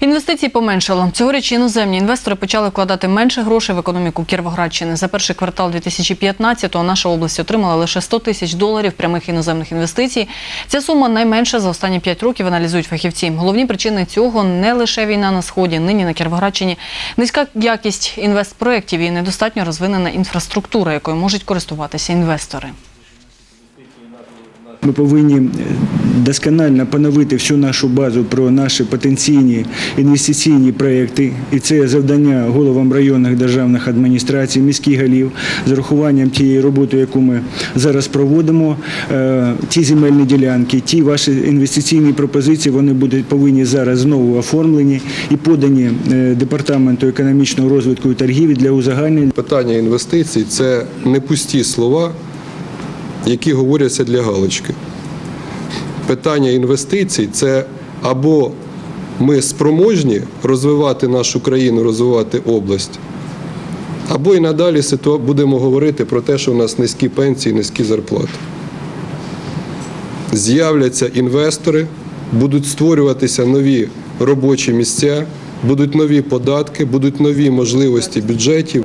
Інвестицій поменшало. Цьогоріч іноземні інвестори почали вкладати менше грошей в економіку Кіровоградщини. За перший квартал 2015-го наша область отримала лише 100 тисяч доларів прямих іноземних інвестицій. Ця сума найменша за останні 5 років, аналізують фахівці. Головні причини цього не лише війна на сході. Нині на Кіровоградщині низька якість інвестпроєктів і недостатньо розвинена інфраструктура, якою можуть користуватися інвестори. Ми повинні е, досконально поновити всю нашу базу про наші потенційні інвестиційні проекти. І це завдання головам районних державних адміністрацій, міських голів з урахуванням тієї роботи, яку ми зараз проводимо. Е, Ті земельні ділянки, ті ваші інвестиційні пропозиції, вони будуть повинні зараз знову оформлені і подані е, департаменту економічного розвитку і торгівлі для узагальнення. Питання інвестицій це не пусті слова, які говоряться для галочки. Питання інвестицій це або ми спроможні розвивати нашу країну, розвивати область, або і надалі будемо говорити про те, що у нас низькі пенсії, низькі зарплати. З'являться інвестори, будуть створюватися нові робочі місця, будуть нові податки, будуть нові можливості бюджетів.